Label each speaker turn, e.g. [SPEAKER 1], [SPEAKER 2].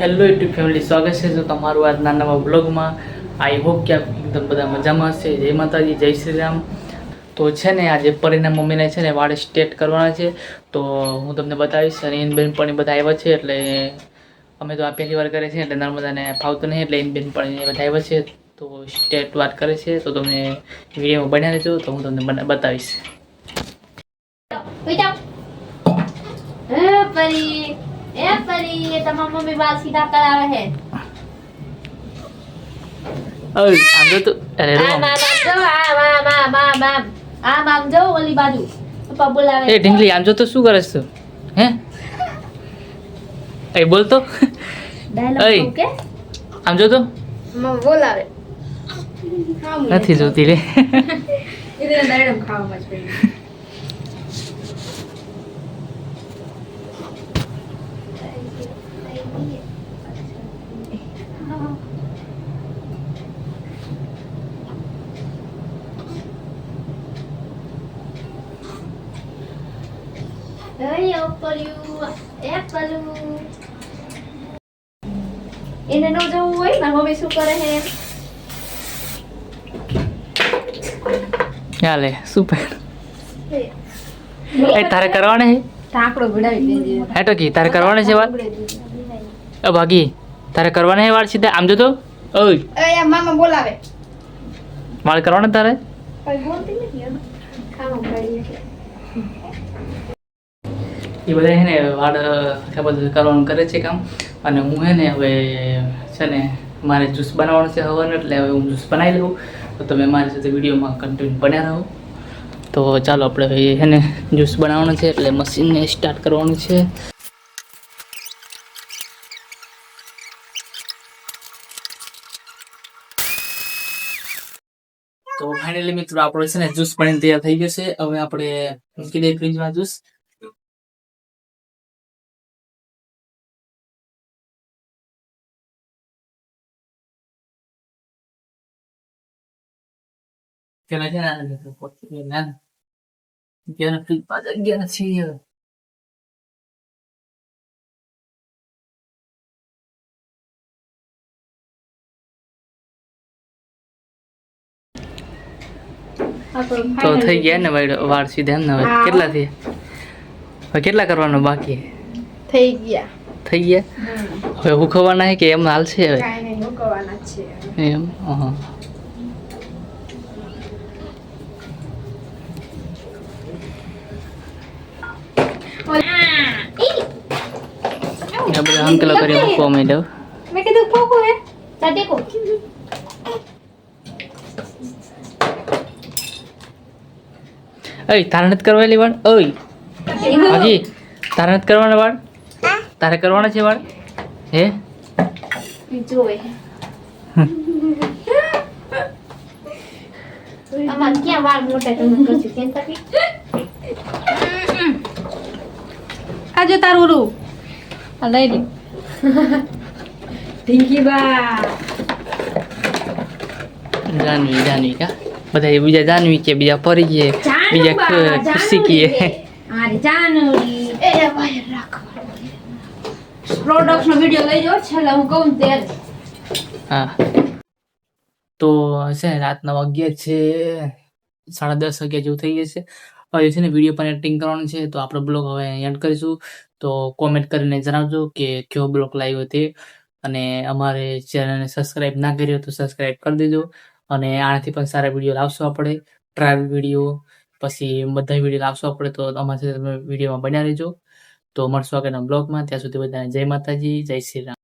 [SPEAKER 1] Hello YouTube family સ્વાગત છે તો તમારું આજના નવા બ્લોગમાં આઈ હોપ કે એકદમ બધા મજામાં હશે. જય માતાજી, જય શ્રી રામ. તો છે ને, આજે પરીના મમ્મીને છે ને વાળ સ્ટેટ કરવાના છે. તો હું તમને બતાવીશ અને એન પણ બધા આવ્યા છે, એટલે અમે તો આ પહેલી વાર કરે છે એટલે નર્મદાને ફાવતું નહીં, એટલે એન પણ બધા આવ્યા છે. તો સ્ટેટ વાત કરે છે, તો તમને વિડીયોમાં બન્યા રહેજો, તો હું તમને બતાવીશ.
[SPEAKER 2] બેટા. હે પરી એ પરી તમારા મમ્મી બાલ સીધા કરાવે હે
[SPEAKER 1] ઓય આમ જો તું અરે
[SPEAKER 2] આમ
[SPEAKER 1] રોમ.
[SPEAKER 2] આમ આમ જો આમ આમ આમ આમ આમ આમ આમ જો ઓલી બાજુ પપ્પા બોલાવે
[SPEAKER 1] એ ઢીંગલી આમ જો તો શું કરે છે તું હે એ બોલતો
[SPEAKER 2] ડાયલોગ
[SPEAKER 1] એય.
[SPEAKER 2] કહું કે
[SPEAKER 1] આમ જો તો
[SPEAKER 2] મમ્મી બોલાવે
[SPEAKER 1] નથી જોતી રે
[SPEAKER 2] એને ડાયરેક્ટ ખાવામાં જ એને ન જવું હોય મારી મમ્મી શું કરે હે
[SPEAKER 1] ચાલે સુપર એ તારે કરવાને છે
[SPEAKER 2] ઢાંકડો ભડાવી દેજે
[SPEAKER 1] હે તો કી તારે કરવાને છે વાત અ ભાગી તારે કરવાને છે વાળ સીધા આમ જો તો ઓય
[SPEAKER 2] એ મામા બોલાવે
[SPEAKER 1] વાળ કરવાને તારે
[SPEAKER 2] કઈ બોલતી નથી એમ ખાવા પડી એટલે
[SPEAKER 1] એ બધા છે ને વાળ આખા બધું કરવાનું કરે છે કામ. અને હું છે ને હવે છે ને મારે જ્યુસ બનાવવાનું છે હવાનું એટલે હવે હું જ્યુસ બનાવી લઉં. તો તમે મારી સાથે વિડીયોમાં કન્ટિન્યુ બન્યા રહો. તો ચાલો આપણે છે ને જ્યુસ બનાવવાનું છે, એટલે મશીનને સ્ટાર્ટ કરવાનું છે. તો ફાઇનલી મિત્રો, આપણો છે ને જ્યુસ બનીને તૈયાર થઈ ગયો છે. હવે આપણે મૂકી દઈએ ફ્રીજમાં જ્યુસ. પેલા છે ને nada. Yo no estoy para yo no soy yo. તો થઈ ગયા ને વાળ વાર સીધા એમ ને હવે? કેટલા થયા? હવે કેટલા કરવાનો બાકી?
[SPEAKER 2] થઈ ગયા.
[SPEAKER 1] થઈ ગયા? હવે હુકવવાના છે કે એમ હાલશે હવે?
[SPEAKER 2] કાંઈ નહીં મુકવાના છે
[SPEAKER 1] એમ? હા આ બધા અંકલો કરી મૂકવા માંડ્યો
[SPEAKER 2] મેં કીધું ખોખો હે. સાડે કો
[SPEAKER 1] ઓય તારે નથી કરવાની વાળ? ઓય હાજી તારે નથી કરવાના વાળ? તારે કરવાના છે વાળ? હે?
[SPEAKER 2] જોવે અમાર ક્યાં વાળ મોટા તમે કરશું? કેમ તકી
[SPEAKER 3] આજે તારું રૂ આ લઈ લે. ઢીંકી બા.
[SPEAKER 1] જાનવી જાનવી કા? બધા બીજા જાનવી કે બીજા પરી ગયા બીજા ખુશી કે.
[SPEAKER 3] મારી
[SPEAKER 2] એ વાયર રાખવા.
[SPEAKER 3] પ્રોડક્ટ વિડિયો લઈ જાઓ છેલ્લે હું કહું ત્યારે
[SPEAKER 1] હા. તો છે ને રાતના વાગ્યા છે સાડા દસ વાગ્યા જેવું થઈ જશે હવે છે ને વીડિયો પણ એડિટિંગ કરવાનું છે, તો આપણો બ્લોગ હવે એન્ડ કરીશું. તો કોમેન્ટ કરીને જણાવજો કે કયો બ્લોગ લાગ્યો તે. અને અમારે ચેનલને સબસ્ક્રાઈબ ના કર્યો તો સબસ્ક્રાઈબ કરી દેજો. અને આનાથી પણ સારા વીડિયો લાવશું આપણે. ટ્રાવેલ વીડિયો પછી બધા વીડિયો લાવશું આપણે, તો અમારી સાથે તમે વિડીયોમાં બન્યા રહેજો. તો મળશું આગળના બ્લોગમાં ત્યાં સુધી બધાને જય માતાજી, જય શ્રી રામ.